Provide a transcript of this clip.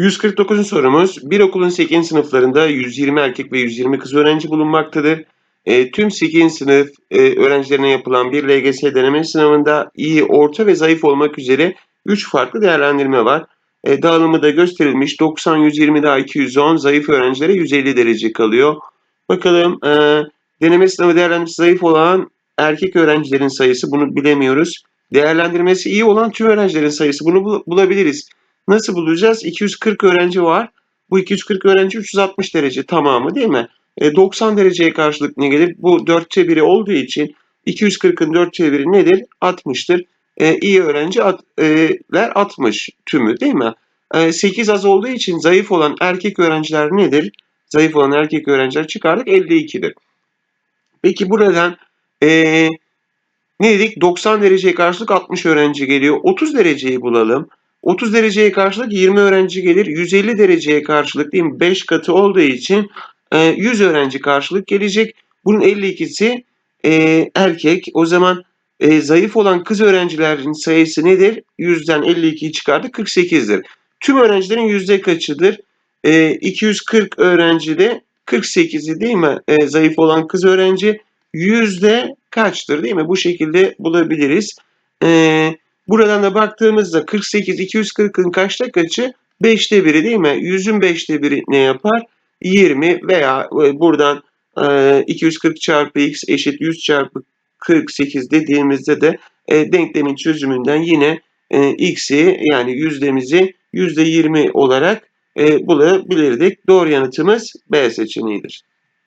149. sorumuz. Bir okulun 8. sınıflarında 120 erkek ve 120 kız öğrenci bulunmaktadır. E, tüm 8. sınıf e, öğrencilerine yapılan bir LGS deneme sınavında iyi, orta ve zayıf olmak üzere 3 farklı değerlendirme var. E, dağılımı da gösterilmiş. 90, 120 daha 210, zayıf öğrencilere 150 derece kalıyor. Bakalım e, deneme sınavı değerlendirmesi zayıf olan erkek öğrencilerin sayısı bunu bilemiyoruz. Değerlendirmesi iyi olan tüm öğrencilerin sayısı bunu bul- bulabiliriz. Nasıl bulacağız? 240 öğrenci var. Bu 240 öğrenci 360 derece tamamı değil mi? E, 90 dereceye karşılık ne gelir? Bu 4'te 1'i olduğu için 240'ın 4'te 1'i nedir? 60'tır. E, iyi öğrenci at, e, ler 60 tümü değil mi? E, 8 az olduğu için zayıf olan erkek öğrenciler nedir? Zayıf olan erkek öğrenciler çıkardık 52'dir. Peki buradan e, ne dedik? 90 dereceye karşılık 60 öğrenci geliyor. 30 dereceyi bulalım. 30 dereceye karşılık 20 öğrenci gelir. 150 dereceye karşılık değil mi? 5 katı olduğu için e, 100 öğrenci karşılık gelecek. Bunun 52'si e, erkek. O zaman e, zayıf olan kız öğrencilerin sayısı nedir? 100'den 52'yi çıkardık 48'dir. Tüm öğrencilerin yüzde kaçıdır? E, 240 öğrencide 48'i değil mi? E, zayıf olan kız öğrenci yüzde kaçtır değil mi? Bu şekilde bulabiliriz. E, buradan da baktığımızda 48 240'ın kaçta kaçı? 5'te biri değil mi? 100'ün 5'te biri ne yapar? 20 veya e, buradan e, 240 çarpı x eşit 100 çarpı 48 dediğimizde de e, denklemin çözümünden yine e, x'i yani yüzdemizi %20 olarak e, bulabilirdik. Doğru yanıtımız B seçeneğidir.